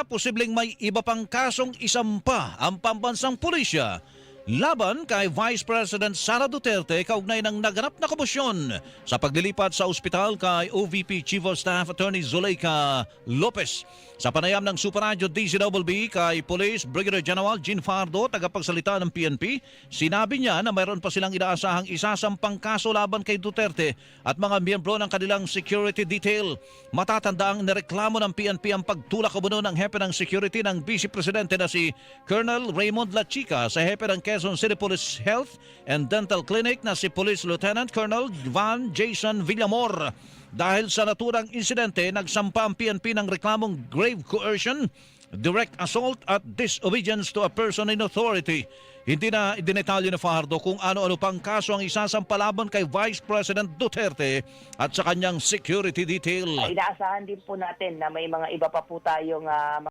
posibleng may iba pang kasong isampa ang pambansang pulisya laban kay Vice President Sara Duterte kaugnay ng naganap na komosyon sa paglilipat sa ospital kay OVP Chief of Staff Attorney Zuleika Lopez. Sa panayam ng Super Radio DZWB kay Police Brigadier General Jean Fardo, tagapagsalita ng PNP, sinabi niya na mayroon pa silang inaasahang isasampang kaso laban kay Duterte at mga miyembro ng kanilang security detail. Matatandaang nireklamo ng PNP ang pagtulak umuno ng hepe ng security ng Vice Presidente na si Colonel Raymond Lachica sa hepe ng Quezon City Police Health and Dental Clinic na si Police Lieutenant Colonel Van Jason Villamor. Dahil sa naturang insidente, nagsampa ang PNP ng reklamong grave coercion, direct assault at disobedience to a person in authority. Hindi na idinetalyo ni Fajardo kung ano-ano pang kaso ang isasampalaban kay Vice President Duterte at sa kanyang security detail. Inaasahan din po natin na may mga iba pa po tayong ah,